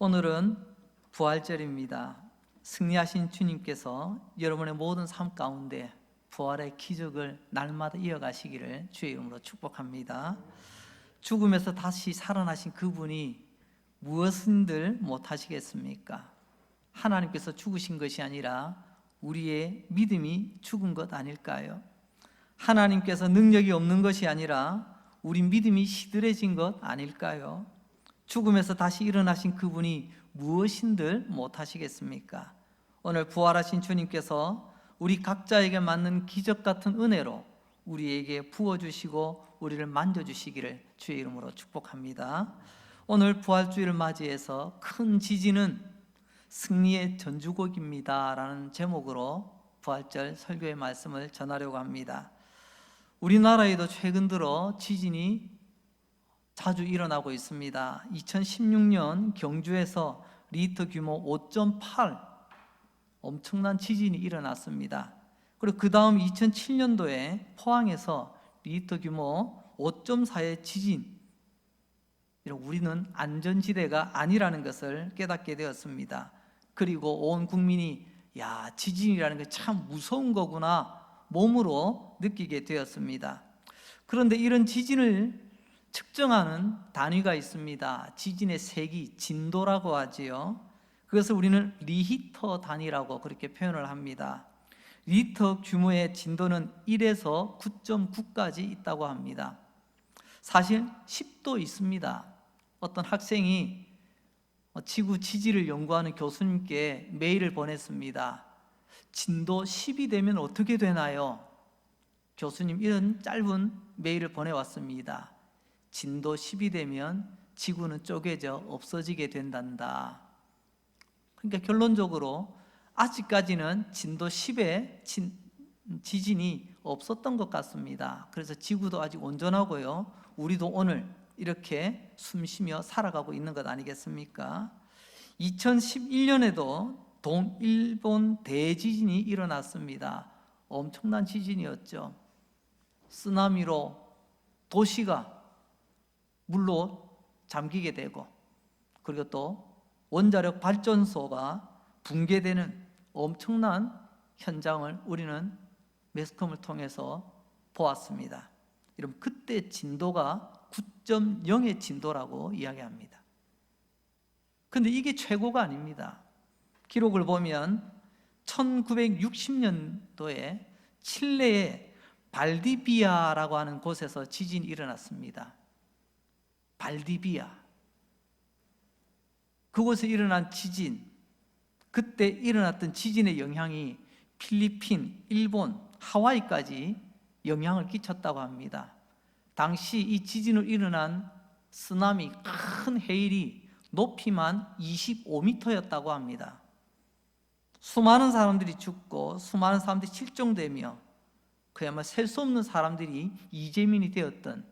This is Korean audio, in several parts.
오늘은 부활절입니다. 승리하신 주님께서 여러분의 모든 삶 가운데 부활의 기적을 날마다 이어가시기를 주의 이름으로 축복합니다. 죽음에서 다시 살아나신 그분이 무엇인들 못하시겠습니까? 하나님께서 죽으신 것이 아니라 우리의 믿음이 죽은 것 아닐까요? 하나님께서 능력이 없는 것이 아니라 우리 믿음이 시들해진 것 아닐까요? 죽음에서 다시 일어나신 그분이 무엇인들 못하시겠습니까? 오늘 부활하신 주님께서 우리 각자에게 맞는 기적 같은 은혜로 우리에게 부어주시고 우리를 만져주시기를 주의 이름으로 축복합니다. 오늘 부활주의를 맞이해서 큰 지진은 승리의 전주곡입니다 라는 제목으로 부활절 설교의 말씀을 전하려고 합니다. 우리나라에도 최근 들어 지진이 자주 일어나고 있습니다. 2016년 경주에서 리터 규모 5.8 엄청난 지진이 일어났습니다. 그리고 그 다음 2007년도에 포항에서 리터 규모 5.4의 지진 우리는 안전지대가 아니라는 것을 깨닫게 되었습니다. 그리고 온 국민이 야 지진이라는 게 참 무서운 거구나 몸으로 느끼게 되었습니다. 그런데 이런 지진을 측정하는 단위가 있습니다. 지진의 세기, 진도라고 하지요. 그것을 우리는 리히터 단위라고 그렇게 표현을 합니다. 리터 규모의 진도는 1에서 9.9까지 있다고 합니다. 사실 10도 있습니다. 어떤 학생이 지구 지지를 연구하는 교수님께 메일을 보냈습니다. 진도 10이 되면 어떻게 되나요? 교수님 이런 짧은 메일을 보내왔습니다. 진도 10이 되면 지구는 쪼개져 없어지게 된단다. 그러니까 결론적으로 아직까지는 진도 10의 지진이 없었던 것 같습니다. 그래서 지구도 아직 온전하고요. 우리도 오늘 이렇게 숨 쉬며 살아가고 있는 것 아니겠습니까? 2011년에도 동일본 대지진이 일어났습니다. 엄청난 지진이었죠. 쓰나미로 도시가 물로 잠기게 되고 그리고 또 원자력 발전소가 붕괴되는 엄청난 현장을 우리는 매스컴을 통해서 보았습니다. 여러분 그때 진도가 9.0의 진도라고 이야기합니다. 근데 이게 최고가 아닙니다. 기록을 보면 1960년도에 칠레의 발디비아라고 하는 곳에서 지진이 일어났습니다. 발디비아. 그곳에 일어난 지진, 그때 일어났던 지진의 영향이 필리핀, 일본, 하와이까지 영향을 끼쳤다고 합니다. 당시 이 지진을 일어난 쓰나미 큰 해일이 높이만 25m였다고 합니다. 수많은 사람들이 죽고 수많은 사람들이 실종되며 그야말로 셀 수 없는 사람들이 이재민이 되었던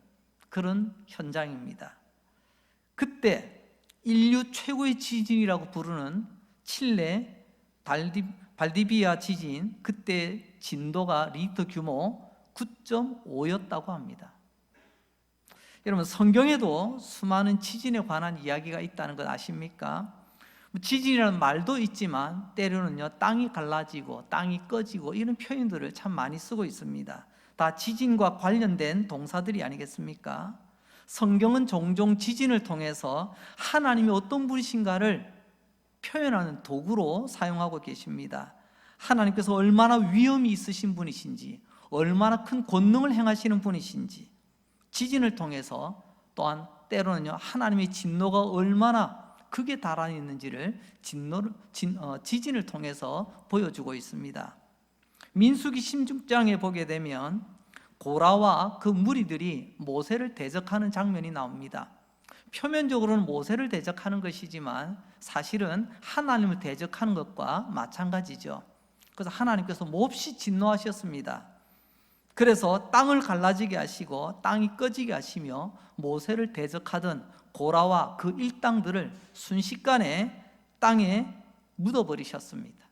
그런 현장입니다. 그때 인류 최고의 지진이라고 부르는 칠레 발디, 발디비아 지진 그때 진도가 리터 규모 9.5였다고 합니다. 여러분 성경에도 수많은 지진에 관한 이야기가 있다는 것 아십니까? 뭐 지진이라는 말도 있지만 때로는요 땅이 갈라지고 땅이 꺼지고 이런 표현들을 참 많이 쓰고 있습니다. 다 지진과 관련된 동사들이 아니겠습니까? 성경은 종종 지진을 통해서 하나님이 어떤 분이신가를 표현하는 도구로 사용하고 계십니다. 하나님께서 얼마나 위험이 있으신 분이신지, 얼마나 큰 권능을 행하시는 분이신지, 지진을 통해서 또한 때로는요, 하나님의 진노가 얼마나 극에 달아 있는지를 진노를, 진, 어, 지진을 통해서 보여주고 있습니다. 민수기 16장에 보게 되면 고라와 그 무리들이 모세를 대적하는 장면이 나옵니다. 표면적으로는 모세를 대적하는 것이지만 사실은 하나님을 대적하는 것과 마찬가지죠. 그래서 하나님께서 몹시 진노하셨습니다. 그래서 땅을 갈라지게 하시고 땅이 꺼지게 하시며 모세를 대적하던 고라와 그 일당들을 순식간에 땅에 묻어버리셨습니다.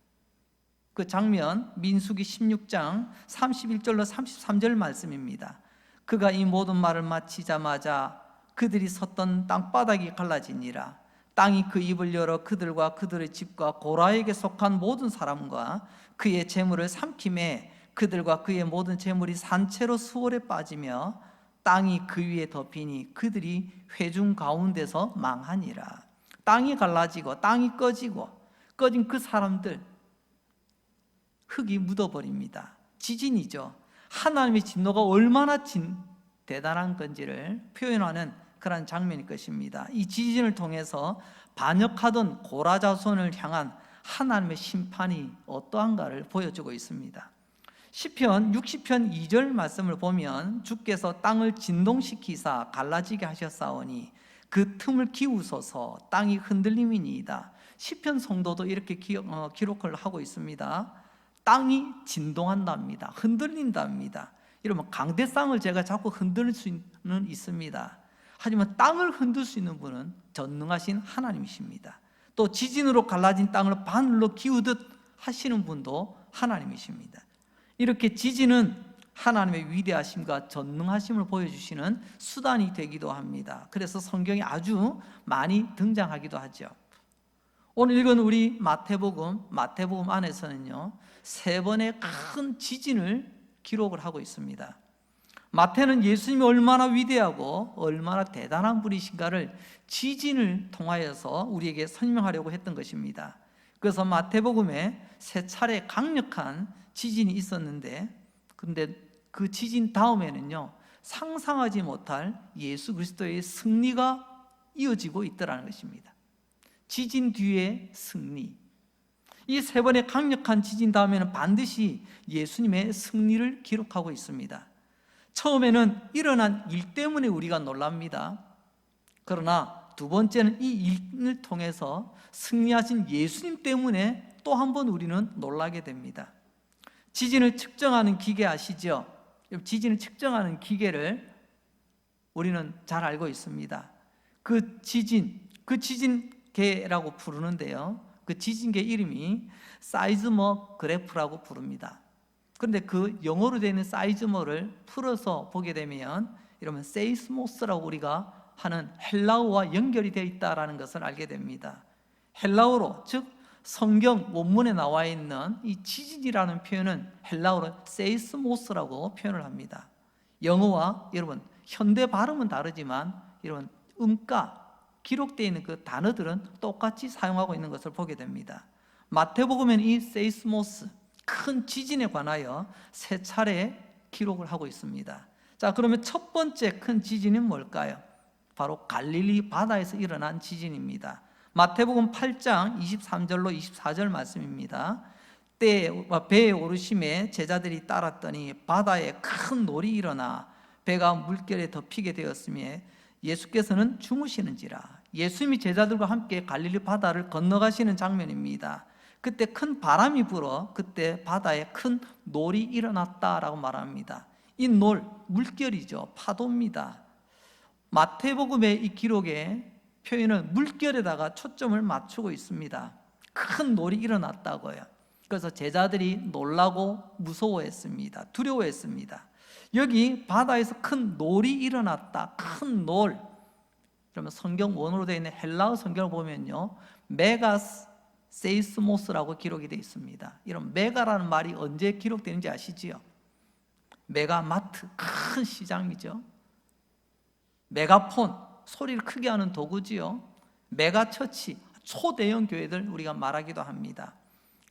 그 장면 민수기 16장 31절로 33절 말씀입니다. 그가 이 모든 말을 마치자마자 그들이 섰던 땅바닥이 갈라지니라 땅이 그 입을 열어 그들과 그들의 집과 고라에게 속한 모든 사람과 그의 재물을 삼킴에 그들과 그의 모든 재물이 산채로 수월에 빠지며 땅이 그 위에 덮이니 그들이 회중 가운데서 망하니라. 땅이 갈라지고 땅이 꺼지고 꺼진 그 사람들 흙이 묻어버립니다. 지진이죠. 하나님의 진노가 얼마나 진, 대단한 건지를 표현하는 그런 장면일 것입니다. 이 지진을 통해서 반역하던 고라 자손을 향한 하나님의 심판이 어떠한가를 보여주고 있습니다. 시편 60편 2절 말씀을 보면 주께서 땅을 진동시키사 갈라지게 하셨사오니 그 틈을 기우소서 땅이 흔들림이니이다. 시편 성도도 이렇게 기, 어, 기록을 하고 있습니다. 땅이 진동한답니다. 흔들린답니다. 이러면 강대상을 제가 자꾸 흔들 수는 있습니다. 하지만 땅을 흔들 수 있는 분은 전능하신 하나님이십니다. 또 지진으로 갈라진 땅을 바늘로 기우듯 하시는 분도 하나님이십니다. 이렇게 지진은 하나님의 위대하심과 전능하심을 보여주시는 수단이 되기도 합니다. 그래서 성경에 아주 많이 등장하기도 하죠. 오늘 읽은 우리 마태복음, 마태복음 안에서는요, 세 번의 큰 지진을 기록을 하고 있습니다. 마태는 예수님이 얼마나 위대하고 얼마나 대단한 분이신가를 지진을 통하여서 우리에게 설명하려고 했던 것입니다. 그래서 마태복음에 세 차례 강력한 지진이 있었는데, 근데 그 지진 다음에는요, 상상하지 못할 예수 그리스도의 승리가 이어지고 있더라는 것입니다. 지진 뒤에 승리. 이 세 번의 강력한 지진 다음에는 반드시 예수님의 승리를 기록하고 있습니다. 처음에는 일어난 일 때문에 우리가 놀랍니다. 그러나 두 번째는 이 일을 통해서 승리하신 예수님 때문에 또 한 번 우리는 놀라게 됩니다. 지진을 측정하는 기계 아시죠? 지진을 측정하는 기계를 우리는 잘 알고 있습니다. 그 지진, 그 지진계라고 부르는데요. 그 지진계 이름이 사이즈머 그래프라고 부릅니다. 그런데 그 영어로 되어 있는 사이즈머를 풀어서 보게 되면 이러면 세이스모스라고 우리가 하는 헬라어와 연결이 되어 있다라는 것을 알게 됩니다. 헬라어로 즉 성경 원문에 나와 있는 이 지진이라는 표현은 헬라어로 세이스모스라고 표현을 합니다. 영어와 여러분 현대 발음은 다르지만 여러분 음가 기록되어 있는 그 단어들은 똑같이 사용하고 있는 것을 보게 됩니다. 마태복음에는 이 세이스모스 큰 지진에 관하여 세 차례 기록을 하고 있습니다. 자, 그러면 첫 번째 큰 지진은 뭘까요? 바로 갈릴리 바다에서 일어난 지진입니다. 마태복음 8장 23절로 24절 말씀입니다. 때 배에 오르심에 제자들이 따랐더니 바다에 큰 놀이 일어나 배가 물결에 덮이게 되었으며 예수께서는 주무시는지라 예수님이 제자들과 함께 갈릴리 바다를 건너가시는 장면입니다. 그때 큰 바람이 불어 그때 바다에 큰 놀이 일어났다라고 말합니다. 이 놀, 물결이죠. 파도입니다. 마태복음의 이 기록에 표현은 물결에다가 초점을 맞추고 있습니다. 큰 놀이 일어났다고요. 그래서 제자들이 놀라고 무서워했습니다. 두려워했습니다. 여기 바다에서 큰 놀이 일어났다. 큰 놀. 그러면 성경 원어로 되어 있는 헬라어 성경을 보면요. 메가스 세이스모스라고 기록이 되어 있습니다. 이런 메가라는 말이 언제 기록되는지 아시지요? 메가마트 큰 시장이죠. 메가폰 소리를 크게 하는 도구지요. 메가처치 초대형 교회들 우리가 말하기도 합니다.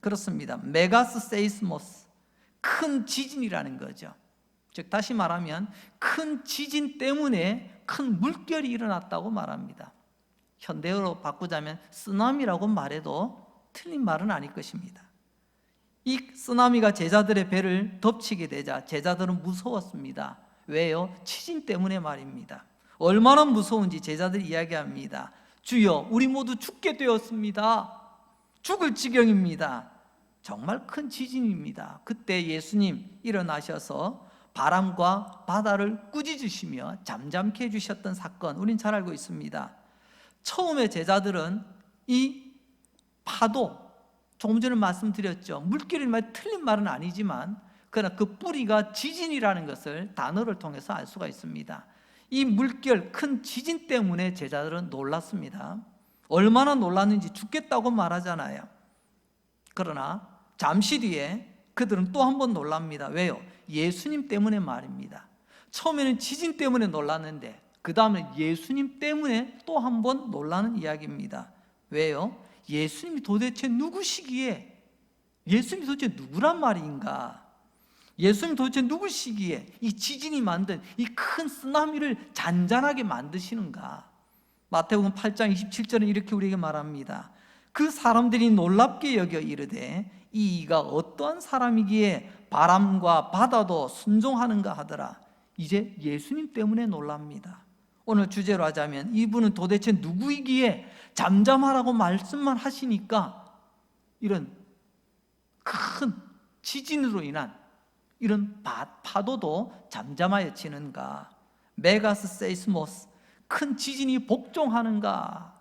그렇습니다. 메가스 세이스모스 큰 지진이라는 거죠. 즉 다시 말하면 큰 지진 때문에 큰 물결이 일어났다고 말합니다. 현대어로 바꾸자면 쓰나미라고 말해도 틀린 말은 아닐 것입니다. 이 쓰나미가 제자들의 배를 덮치게 되자 제자들은 무서웠습니다. 왜요? 지진 때문에 말입니다. 얼마나 무서운지 제자들이 이야기합니다. 주여, 우리 모두 죽게 되었습니다. 죽을 지경입니다. 정말 큰 지진입니다. 그때 예수님 일어나셔서 바람과 바다를 꾸짖으시며 잠잠케 해주셨던 사건, 우린 잘 알고 있습니다. 처음에 제자들은 이 파도, 조금 전에 말씀드렸죠. 물결이 말 틀린 말은 아니지만, 그러나 그 뿌리가 지진이라는 것을 단어를 통해서 알 수가 있습니다. 이 물결, 큰 지진 때문에 제자들은 놀랐습니다. 얼마나 놀랐는지 죽겠다고 말하잖아요. 그러나 잠시 뒤에 그들은 또 한 번 놀랍니다. 왜요? 예수님 때문에 말입니다. 처음에는 지진 때문에 놀랐는데 그 다음에 예수님 때문에 또 한 번 놀라는 이야기입니다. 왜요? 예수님이 도대체 누구시기에 예수님이 도대체 누구란 말인가? 예수님 도대체 누구시기에 이 지진이 만든 이 큰 쓰나미를 잔잔하게 만드시는가? 마태복음 8장 27절은 이렇게 우리에게 말합니다. 그 사람들이 놀랍게 여겨 이르되 이 이가 어떠한 사람이기에 바람과 바다도 순종하는가 하더라. 이제 예수님 때문에 놀랍니다. 오늘 주제로 하자면 이분은 도대체 누구이기에 잠잠하라고 말씀만 하시니까 이런 큰 지진으로 인한 이런 바, 파도도 잠잠하여 지는가? 메가스 세이스모스 큰 지진이 복종하는가?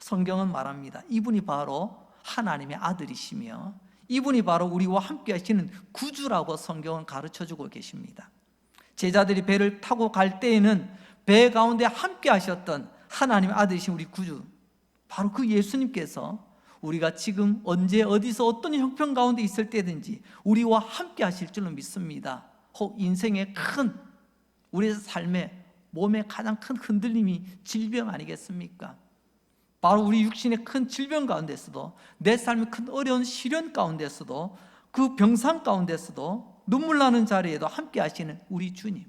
성경은 말합니다. 이분이 바로 하나님의 아들이시며 이분이 바로 우리와 함께 하시는 구주라고 성경은 가르쳐 주고 계십니다. 제자들이 배를 타고 갈 때에는 배 가운데 함께 하셨던 하나님의 아들이신 우리 구주 바로 그 예수님께서 우리가 지금 언제 어디서 어떤 형편 가운데 있을 때든지 우리와 함께 하실 줄로 믿습니다. 혹 인생의 큰 우리 삶의 몸의 가장 큰 흔들림이 질병 아니겠습니까? 바로 우리 육신의 큰 질병 가운데서도 내 삶의 큰 어려운 시련 가운데서도 그 병상 가운데서도 눈물 나는 자리에도 함께 하시는 우리 주님.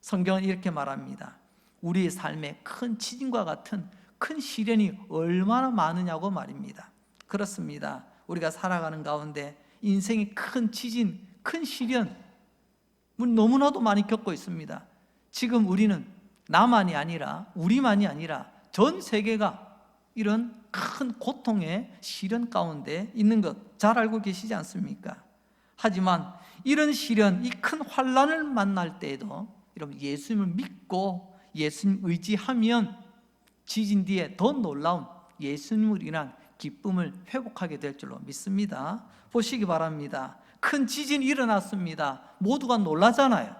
성경은 이렇게 말합니다. 우리의 삶에 큰 지진과 같은 큰 시련이 얼마나 많으냐고 말입니다. 그렇습니다. 우리가 살아가는 가운데 인생의 큰 지진, 큰 시련, 너무나도 많이 겪고 있습니다. 지금 우리는 나만이 아니라, 우리만이 아니라 전 세계가 이런 큰 고통의 시련 가운데 있는 것 잘 알고 계시지 않습니까? 하지만 이런 시련, 이 큰 환란을 만날 때에도 여러분 예수님을 믿고 예수님 의지하면 지진 뒤에 더 놀라운 예수님을 인한 기쁨을 회복하게 될 줄로 믿습니다. 보시기 바랍니다. 큰 지진이 일어났습니다. 모두가 놀라잖아요.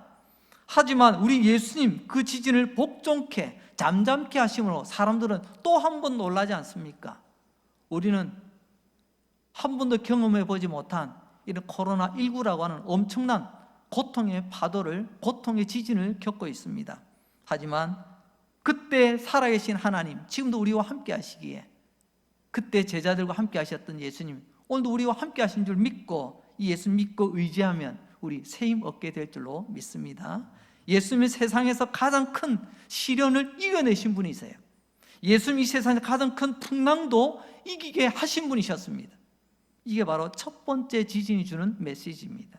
하지만 우리 예수님 그 지진을 복종케 잠잠케 하심으로 사람들은 또 한 번 놀라지 않습니까? 우리는 한 번도 경험해 보지 못한 이런 코로나 19라고 하는 엄청난 고통의 파도를 고통의 지진을 겪고 있습니다. 하지만 그때 살아계신 하나님, 지금도 우리와 함께 하시기에 그때 제자들과 함께 하셨던 예수님, 오늘도 우리와 함께 하신 줄 믿고 이 예수 믿고 의지하면 우리 새힘 얻게 될 줄로 믿습니다. 예수님이 세상에서 가장 큰 시련을 이겨내신 분이세요. 예수님이 세상에서 가장 큰 풍랑도 이기게 하신 분이셨습니다. 이게 바로 첫 번째 지진이 주는 메시지입니다.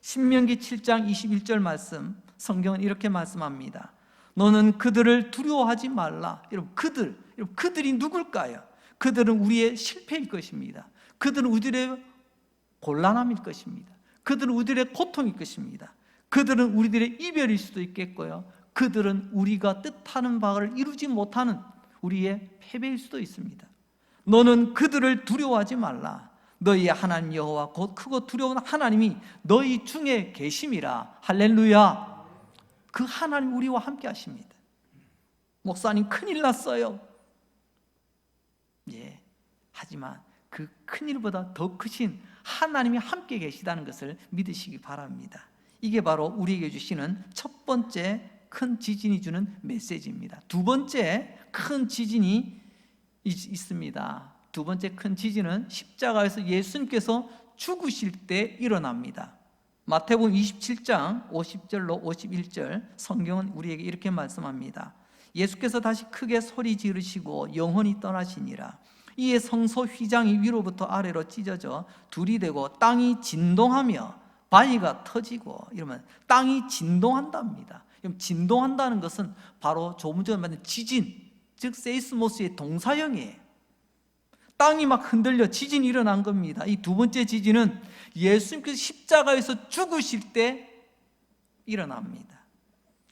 신명기 7장 21절 말씀 성경은 이렇게 말씀합니다. 너는 그들을 두려워하지 말라. 여러분 그들, 여러분 그들이 누굴까요? 그들은 우리의 실패일 것입니다. 그들은 우리의 곤란함일 것입니다. 그들은 우리의 고통일 것입니다. 그들은 우리들의 이별일 수도 있겠고요. 그들은 우리가 뜻하는 바를 이루지 못하는 우리의 패배일 수도 있습니다. 너는 그들을 두려워하지 말라. 너희의 하나님 여호와 곧 크고 두려운 하나님이 너희 중에 계심이라. 할렐루야. 그 하나님 우리와 함께 하십니다. 목사님 큰일 났어요. 예. 하지만 그 큰일보다 더 크신 하나님이 함께 계시다는 것을 믿으시기 바랍니다. 이게 바로 우리에게 주시는 첫 번째 큰 지진이 주는 메시지입니다. 두 번째 큰 지진이 있습니다. 두 번째 큰 지진은 십자가에서 예수님께서 죽으실 때 일어납니다. 마태복음 27장 50절로 51절 성경은 우리에게 이렇게 말씀합니다. 예수께서 다시 크게 소리 지르시고 영혼이 떠나시니라. 이에 성소 휘장이 위로부터 아래로 찢어져 둘이 되고 땅이 진동하며 바위가 터지고 이러면 땅이 진동한답니다. 그럼 진동한다는 것은 바로 조금 전에 말한 지진, 즉 세이스모스의 동사형이에요. 땅이 막 흔들려 지진이 일어난 겁니다. 이 두 번째 지진은 예수님께서 십자가에서 죽으실 때 일어납니다.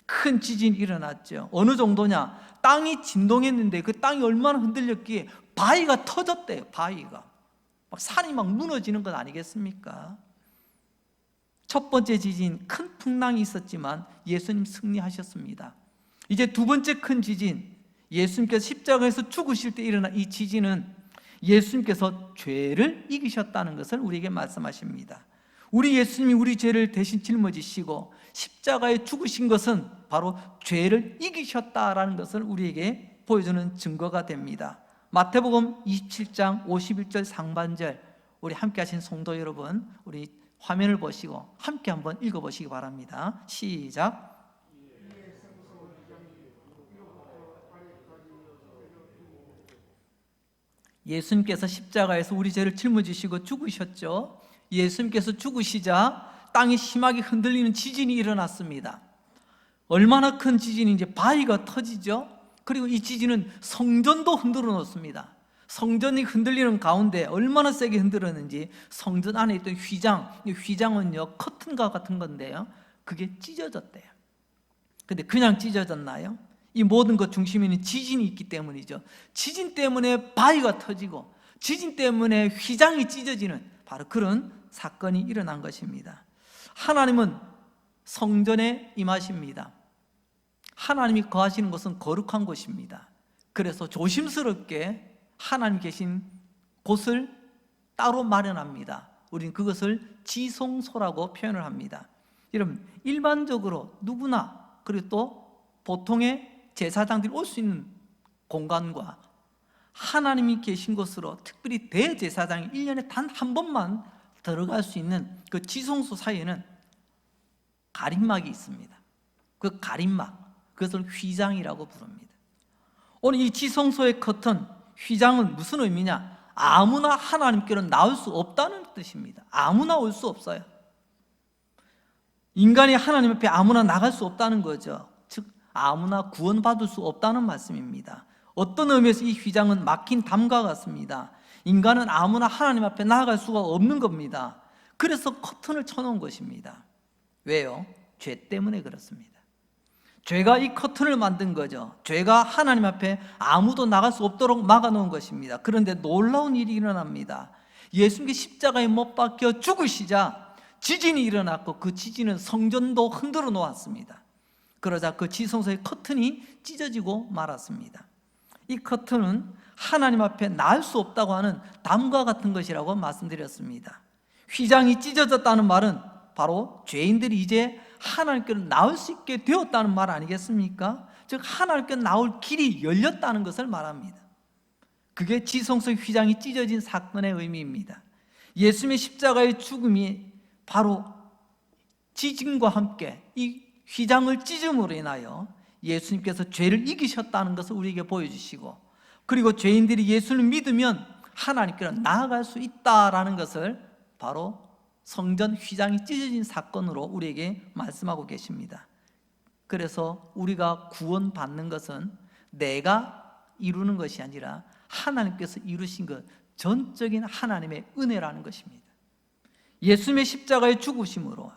큰 지진이 일어났죠. 어느 정도냐? 땅이 진동했는데 그 땅이 얼마나 흔들렸기에 바위가 터졌대요. 바위가. 막 산이 막 무너지는 것 아니겠습니까? 첫 번째 지진 큰 풍랑이 있었지만 예수님 승리하셨습니다. 이제 두 번째 큰 지진 예수님께서 십자가에서 죽으실 때 일어난 이 지진은 예수님께서 죄를 이기셨다는 것을 우리에게 말씀하십니다. 우리 예수님이 우리 죄를 대신 짊어지시고 십자가에 죽으신 것은 바로 죄를 이기셨다라는 것을 우리에게 보여주는 증거가 됩니다. 마태복음 27장 51절 상반절 우리 함께 하신 성도 여러분 우리 화면을 보시고 함께 한번 읽어 보시기 바랍니다. 시작. 예수님께서 십자가에서 우리 죄를 짊어지시고 죽으셨죠. 예수님께서 죽으시자 땅이 심하게 흔들리는 지진이 일어났습니다. 얼마나 큰 지진인지 바위가 터지죠. 그리고 이 지진은 성전도 흔들어 놓습니다. 성전이 흔들리는 가운데 얼마나 세게 흔들었는지 성전 안에 있던 휘장, 이 휘장은요 커튼과 같은 건데요. 그게 찢어졌대요. 근데 그냥 찢어졌나요? 이 모든 것 중심에는 지진이 있기 때문이죠. 지진 때문에 바위가 터지고 지진 때문에 휘장이 찢어지는 바로 그런 사건이 일어난 것입니다. 하나님은 성전에 임하십니다. 하나님이 거하시는 곳은 거룩한 곳입니다. 그래서 조심스럽게 하나님 계신 곳을 따로 마련합니다. 우리는 그것을 지성소라고 표현을 합니다. 여러분, 일반적으로 누구나 그리고 또 보통의 제사장들이 올 수 있는 공간과 하나님이 계신 곳으로 특별히 대제사장이 1년에 단 한 번만 들어갈 수 있는 그 지성소 사이에는 가림막이 있습니다. 그 가림막, 그것을 휘장이라고 부릅니다. 오늘 이 지성소의 커튼, 휘장은 무슨 의미냐? 아무나 하나님께로 나올 수 없다는 뜻입니다. 아무나 올 수 없어요. 인간이 하나님 앞에 아무나 나갈 수 없다는 거죠. 즉, 아무나 구원받을 수 없다는 말씀입니다. 어떤 의미에서 이 휘장은 막힌 담과 같습니다. 인간은 아무나 하나님 앞에 나아갈 수가 없는 겁니다. 그래서 커튼을 쳐놓은 것입니다. 왜요? 죄 때문에 그렇습니다. 죄가 이 커튼을 만든 거죠. 죄가 하나님 앞에 아무도 나갈 수 없도록 막아놓은 것입니다. 그런데 놀라운 일이 일어납니다. 예수님께 십자가에 못 박혀 죽으시자 지진이 일어났고 그 지진은 성전도 흔들어 놓았습니다. 그러자 그 지성소의 커튼이 찢어지고 말았습니다. 이 커튼은 하나님 앞에 나을 수 없다고 하는 담과 같은 것이라고 말씀드렸습니다. 휘장이 찢어졌다는 말은 바로 죄인들이 이제 하나님께로 나올 수 있게 되었다는 말 아니겠습니까? 즉 하나님께 나올 길이 열렸다는 것을 말합니다. 그게 지성소 휘장이 찢어진 사건의 의미입니다. 예수님의 십자가의 죽음이 바로 지진과 함께 이 휘장을 찢음으로 인하여 예수님께서 죄를 이기셨다는 것을 우리에게 보여주시고 그리고 죄인들이 예수를 믿으면 하나님께로 나아갈 수 있다라는 것을 바로 성전 휘장이 찢어진 사건으로 우리에게 말씀하고 계십니다. 그래서 우리가 구원받는 것은 내가 이루는 것이 아니라 하나님께서 이루신 것 전적인 하나님의 은혜라는 것입니다. 예수님의 십자가의 죽으심으로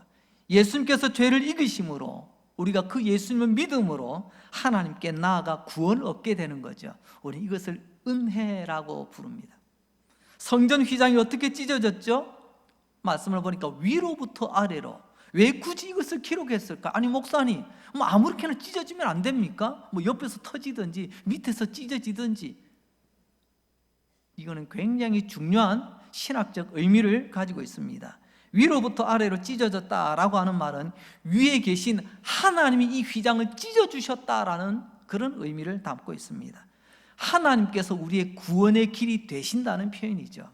예수님께서 죄를 이기심으로 우리가 그 예수님을 믿음으로 하나님께 나아가 구원을 얻게 되는 거죠. 우리 이것을 은혜라고 부릅니다. 성전 휘장이 어떻게 찢어졌죠? 말씀을 보니까 위로부터 아래로 왜 굳이 이것을 기록했을까? 아니 목사님 뭐 아무렇게나 찢어지면 안 됩니까? 뭐 옆에서 터지든지 밑에서 찢어지든지 이거는 굉장히 중요한 신학적 의미를 가지고 있습니다. 위로부터 아래로 찢어졌다라고 하는 말은 위에 계신 하나님이 이 휘장을 찢어 주셨다라는 그런 의미를 담고 있습니다. 하나님께서 우리의 구원의 길이 되신다는 표현이죠.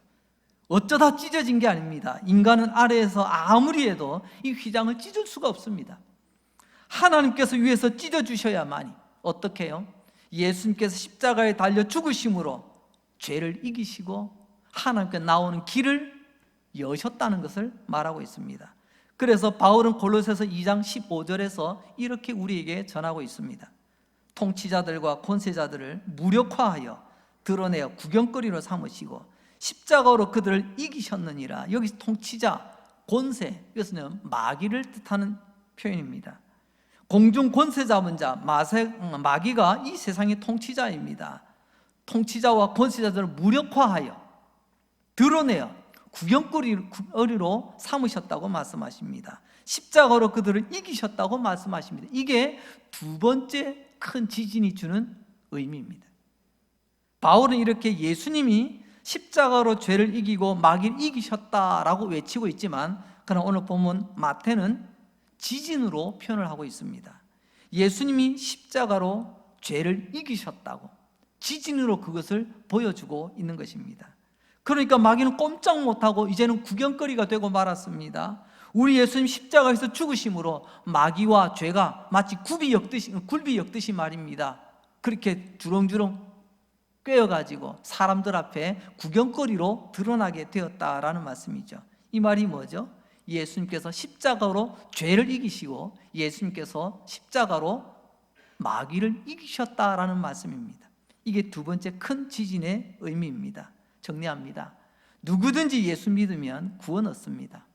어쩌다 찢어진 게 아닙니다. 인간은 아래에서 아무리 해도 이 휘장을 찢을 수가 없습니다. 하나님께서 위에서 찢어 주셔야만이 어떻게 해요? 예수님께서 십자가에 달려 죽으심으로 죄를 이기시고 하나님께 나오는 길을 여셨다는 것을 말하고 있습니다. 그래서 바울은 골로새서 2장 15절에서 이렇게 우리에게 전하고 있습니다. 통치자들과 권세자들을 무력화하여 드러내어 구경거리로 삼으시고 십자가로 그들을 이기셨느니라. 여기 통치자, 권세, 이것은 마귀를 뜻하는 표현입니다. 공중 권세 잡은 자, 마세, 마귀가 이 세상의 통치자입니다. 통치자와 권세자들을 무력화하여 드러내어 구경거리로 삼으셨다고 말씀하십니다. 십자가로 그들을 이기셨다고 말씀하십니다. 이게 두 번째 큰 지진이 주는 의미입니다. 바울은 이렇게 예수님이 십자가로 죄를 이기고 마귀를 이기셨다라고 외치고 있지만 그러나 오늘 본문 마태는 지진으로 표현을 하고 있습니다. 예수님이 십자가로 죄를 이기셨다고 지진으로 그것을 보여주고 있는 것입니다. 그러니까 마귀는 꼼짝 못하고 이제는 구경거리가 되고 말았습니다. 우리 예수님 십자가에서 죽으심으로 마귀와 죄가 마치 굽이 엮듯이, 굴비 엮듯이 말입니다. 그렇게 주렁주렁 꿰어가지고 사람들 앞에 구경거리로 드러나게 되었다라는 말씀이죠. 이 말이 뭐죠? 예수님께서 십자가로 죄를 이기시고 예수님께서 십자가로 마귀를 이기셨다라는 말씀입니다. 이게 두 번째 큰 지진의 의미입니다. 정리합니다. 누구든지 예수 믿으면 구원 얻습니다.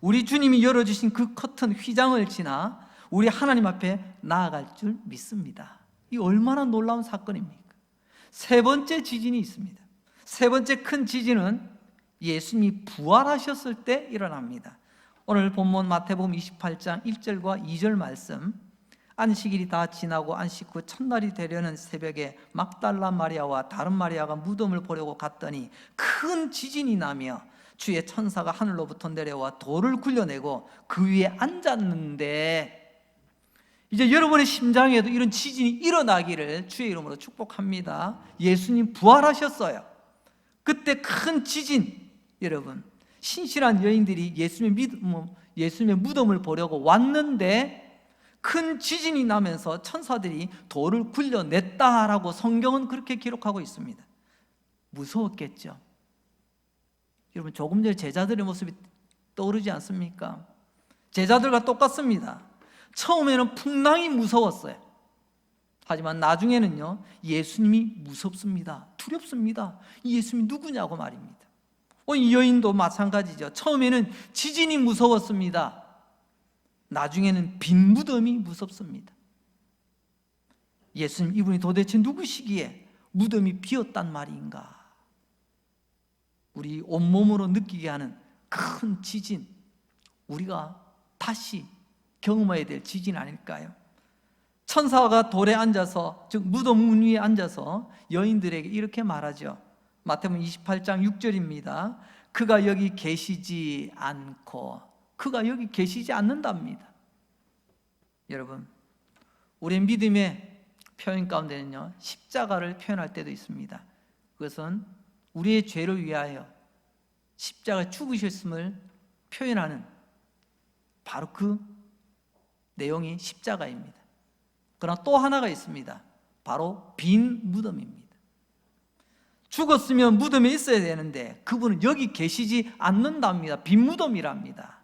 우리 주님이 열어주신 그 커튼 휘장을 지나 우리 하나님 앞에 나아갈 줄 믿습니다. 이 얼마나 놀라운 사건입니까? 세 번째 지진이 있습니다. 세 번째 큰 지진은 예수님이 부활하셨을 때 일어납니다. 오늘 본문 마태복음 28장 1절과 2절 말씀 안식일이 다 지나고 안식 후 첫날이 되려는 새벽에 막달라 마리아와 다른 마리아가 무덤을 보려고 갔더니 큰 지진이 나며 주의 천사가 하늘로부터 내려와 돌을 굴려내고 그 위에 앉았는데 이제 여러분의 심장에도 이런 지진이 일어나기를 주의 이름으로 축복합니다. 예수님 부활하셨어요. 그때 큰 지진, 여러분 신실한 여인들이 예수님의 믿음, 예수님의 무덤을 보려고 왔는데 큰 지진이 나면서 천사들이 돌을 굴려냈다라고 성경은 그렇게 기록하고 있습니다. 무서웠겠죠. 여러분 조금 전에 제자들의 모습이 떠오르지 않습니까? 제자들과 똑같습니다. 처음에는 풍랑이 무서웠어요. 하지만 나중에는요, 예수님이 무섭습니다. 두렵습니다. 이 예수님이 누구냐고 말입니다. 어, 이 여인도 마찬가지죠. 처음에는 지진이 무서웠습니다. 나중에는 빈 무덤이 무섭습니다. 예수님 이분이 도대체 누구시기에 무덤이 비었단 말인가? 우리 온몸으로 느끼게 하는 큰 지진, 우리가 다시 경험해야 될 지진 아닐까요? 천사가 돌에 앉아서 즉 무덤 문 위에 앉아서 여인들에게 이렇게 말하죠. 마태복음 28장 6절입니다. 그가 여기 계시지 않고 그가 여기 계시지 않는답니다. 여러분, 우리 믿음의 표현 가운데는요 십자가를 표현할 때도 있습니다. 그것은 우리의 죄를 위하여 십자가 죽으셨음을 표현하는 바로 그 내용이 십자가입니다. 그러나 또 하나가 있습니다. 바로 빈 무덤입니다. 죽었으면 무덤에 있어야 되는데 그분은 여기 계시지 않는답니다. 빈 무덤이랍니다.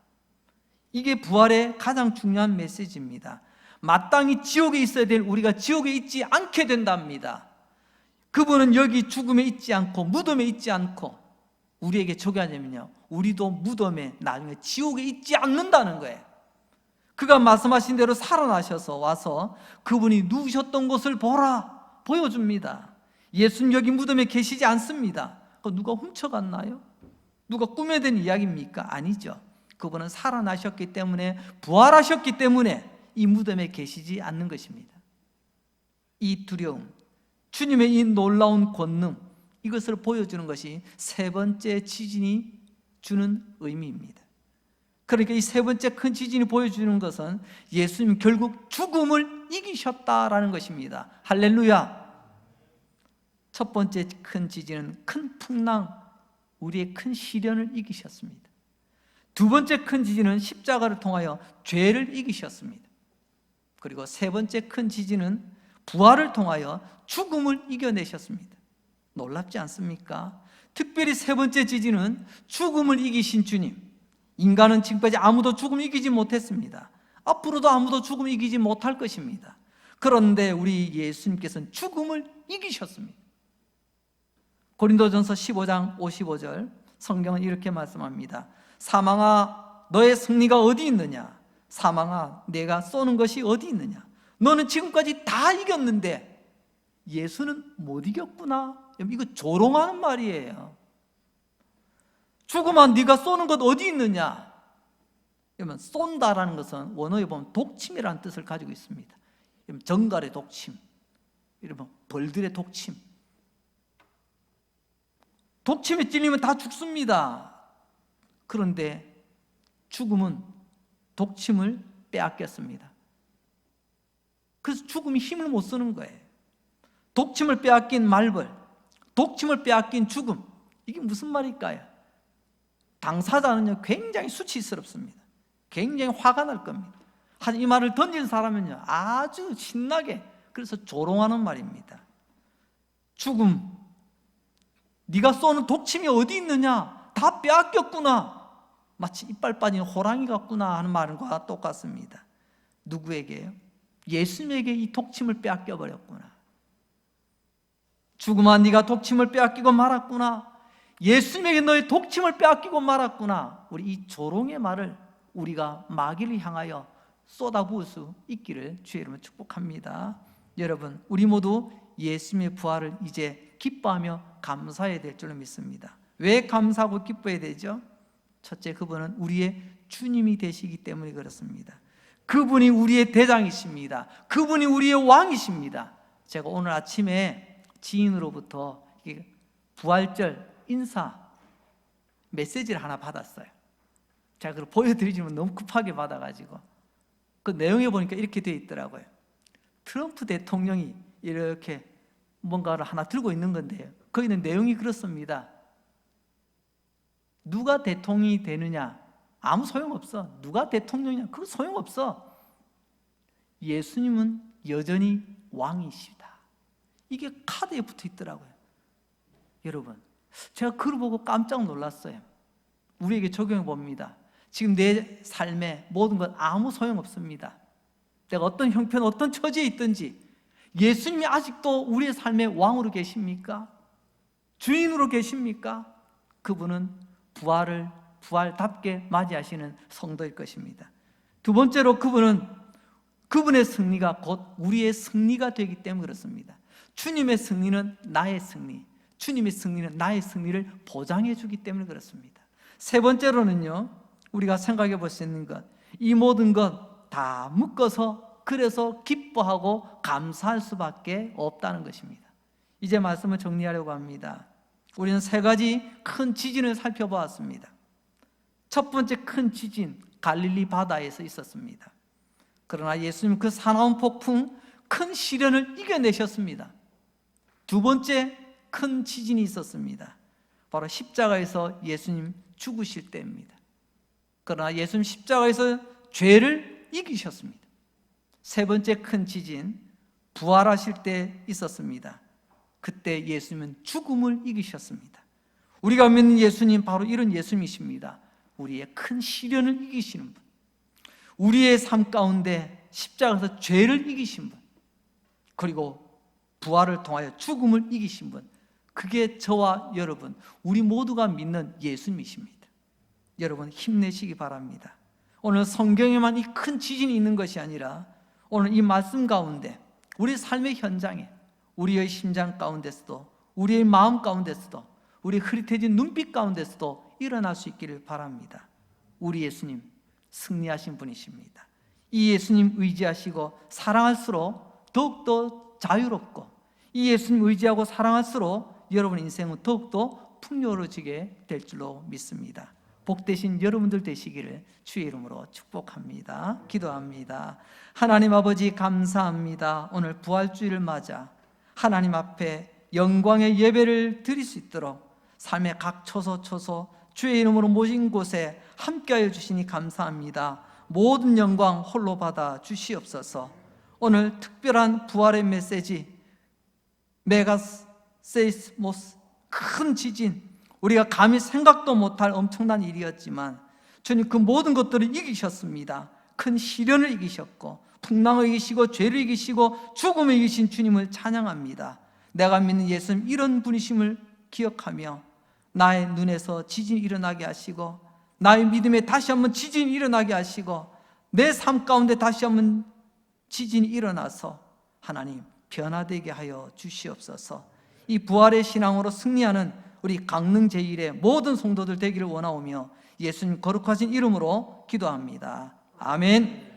이게 부활의 가장 중요한 메시지입니다. 마땅히 지옥에 있어야 될 우리가 지옥에 있지 않게 된답니다. 그분은 여기 죽음에 있지 않고 무덤에 있지 않고 우리에게 저게 하냐면요. 우리도 무덤에 나중에 지옥에 있지 않는다는 거예요. 그가 말씀하신 대로 살아나셔서 와서 그분이 누우셨던 곳을 보라 보여줍니다. 예수님 여기 무덤에 계시지 않습니다. 그 누가 훔쳐갔나요? 누가 꿈에 든 이야기입니까? 아니죠. 그분은 살아나셨기 때문에 부활하셨기 때문에 이 무덤에 계시지 않는 것입니다. 이 두려움, 주님의 이 놀라운 권능 이것을 보여주는 것이 세 번째 지진이 주는 의미입니다. 그러니까 이 세 번째 큰 지진이 보여주는 것은 예수님 결국 죽음을 이기셨다라는 것입니다. 할렐루야. 첫 번째 큰 지진은 큰 풍랑, 우리의 큰 시련을 이기셨습니다. 두 번째 큰 지진은 십자가를 통하여 죄를 이기셨습니다. 그리고 세 번째 큰 지진은 부활을 통하여 죽음을 이겨내셨습니다. 놀랍지 않습니까? 특별히 세 번째 지진은 죽음을 이기신 주님. 인간은 지금까지 아무도 죽음 이기지 못했습니다. 앞으로도 아무도 죽음 이기지 못할 것입니다. 그런데 우리 예수님께서는 죽음을 이기셨습니다. 고린도전서 15장 55절 성경은 이렇게 말씀합니다. 사망아 너의 승리가 어디 있느냐? 사망아 내가 쏘는 것이 어디 있느냐? 너는 지금까지 다 이겼는데 예수는 못 이겼구나. 이거 조롱하는 말이에요. 죽으면 네가 쏘는 것 어디 있느냐? 그러면 쏜다라는 것은 원어에 보면 독침이라는 뜻을 가지고 있습니다. 정갈의 독침. 여러분 벌들의 독침. 독침에 찔리면 다 죽습니다. 그런데 죽음은 독침을 빼앗겼습니다. 그래서 죽음이 힘을 못 쓰는 거예요. 독침을 빼앗긴 말벌, 독침을 빼앗긴 죽음. 이게 무슨 말일까요? 당사자는요, 굉장히 수치스럽습니다. 굉장히 화가 날 겁니다. 한 이 말을 던진 사람은요, 아주 신나게, 그래서 조롱하는 말입니다. 죽음, 네가 쏘는 독침이 어디 있느냐? 다 빼앗겼구나. 마치 이빨 빠진 호랑이 같구나 하는 말과 똑같습니다. 누구에게요? 예수님에게 이 독침을 빼앗겨 버렸구나. 죽음아 네가 독침을 빼앗기고 말았구나. 예수님에게 너의 독침을 빼앗기고 말았구나. 우리 이 조롱의 말을 우리가 마귀를 향하여 쏟아부을 수 있기를 주의 이름으로 축복합니다. 여러분, 우리 모두 예수님의 부활을 이제 기뻐하며 감사해야 될 줄로 믿습니다. 왜 감사하고 기뻐해야 되죠? 첫째, 그분은 우리의 주님이 되시기 때문에 그렇습니다. 그분이 우리의 대장이십니다. 그분이 우리의 왕이십니다. 제가 오늘 아침에 지인으로부터 부활절 인사 메시지를 하나 받았어요. 제가 그걸 보여드리지만 너무 급하게 받아가지고 그 내용에 보니까 이렇게 되어 있더라고요. 트럼프 대통령이 이렇게 뭔가를 하나 들고 있는 건데요. 거기는 내용이 그렇습니다. 누가 대통령이 되느냐? 아무 소용없어. 누가 대통령이냐? 그거 소용없어. 예수님은 여전히 왕이시다. 이게 카드에 붙어 있더라고요. 여러분, 제가 그걸 보고 깜짝 놀랐어요. 우리에게 적용해 봅니다. 지금 내 삶에 모든 건 아무 소용 없습니다. 내가 어떤 형편, 어떤 처지에 있든지 예수님이 아직도 우리의 삶의 왕으로 계십니까? 주인으로 계십니까? 그분은 부활을 부활답게 맞이하시는 성도일 것입니다. 두 번째로 그분은 그분의 승리가 곧 우리의 승리가 되기 때문에 그렇습니다. 주님의 승리는 나의 승리, 주님의 승리는 나의 승리를 보장해 주기 때문에 그렇습니다. 세 번째로는요, 우리가 생각해 볼 수 있는 것, 이 모든 것 다 묶어서 그래서 기뻐하고 감사할 수밖에 없다는 것입니다. 이제 말씀을 정리하려고 합니다. 우리는 세 가지 큰 지진을 살펴보았습니다. 첫 번째 큰 지진, 갈릴리 바다에서 있었습니다. 그러나 예수님 그 사나운 폭풍, 큰 시련을 이겨내셨습니다. 두 번째 큰 지진이 있었습니다. 바로 십자가에서 예수님 죽으실 때입니다. 그러나 예수님 십자가에서 죄를 이기셨습니다. 세 번째 큰 지진, 부활하실 때 있었습니다. 그때 예수님은 죽음을 이기셨습니다. 우리가 믿는 예수님 바로 이런 예수님이십니다. 우리의 큰 시련을 이기시는 분. 우리의 삶 가운데 십자가에서 죄를 이기신 분. 그리고 부활을 통하여 죽음을 이기신 분. 그게 저와 여러분, 우리 모두가 믿는 예수님이십니다. 여러분 힘내시기 바랍니다. 오늘 성경에만 이 큰 지진이 있는 것이 아니라 오늘 이 말씀 가운데 우리 삶의 현장에 우리의 심장 가운데서도 우리의 마음 가운데서도 우리 흐릿해진 눈빛 가운데서도 일어날 수 있기를 바랍니다. 우리 예수님 승리하신 분이십니다. 이 예수님 의지하시고 사랑할수록 더욱더 자유롭고 이 예수님 의지하고 사랑할수록 여러분 인생은 더욱더 풍요로워지게 될 줄로 믿습니다. 복되신 여러분들 되시기를 주의 이름으로 축복합니다. 기도합니다. 하나님 아버지 감사합니다. 오늘 부활주의를 맞아 하나님 앞에 영광의 예배를 드릴 수 있도록 삶의 각 초소 초소 주의 이름으로 모신 곳에 함께하여 주시니 감사합니다. 모든 영광 홀로 받아 주시옵소서. 오늘 특별한 부활의 메시지 메가스 세이스모스 큰 지진 우리가 감히 생각도 못할 엄청난 일이었지만 주님 그 모든 것들을 이기셨습니다. 큰 시련을 이기셨고 풍랑을 이기시고 죄를 이기시고 죽음을 이기신 주님을 찬양합니다. 내가 믿는 예수님 이런 분이심을 기억하며 나의 눈에서 지진이 일어나게 하시고 나의 믿음에 다시 한번 지진이 일어나게 하시고 내 삶 가운데 다시 한번 지진이 일어나서 하나님 변화되게 하여 주시옵소서. 이 부활의 신앙으로 승리하는 우리 강릉 제1의 모든 성도들 되기를 원하오며 예수님 거룩하신 이름으로 기도합니다. 아멘.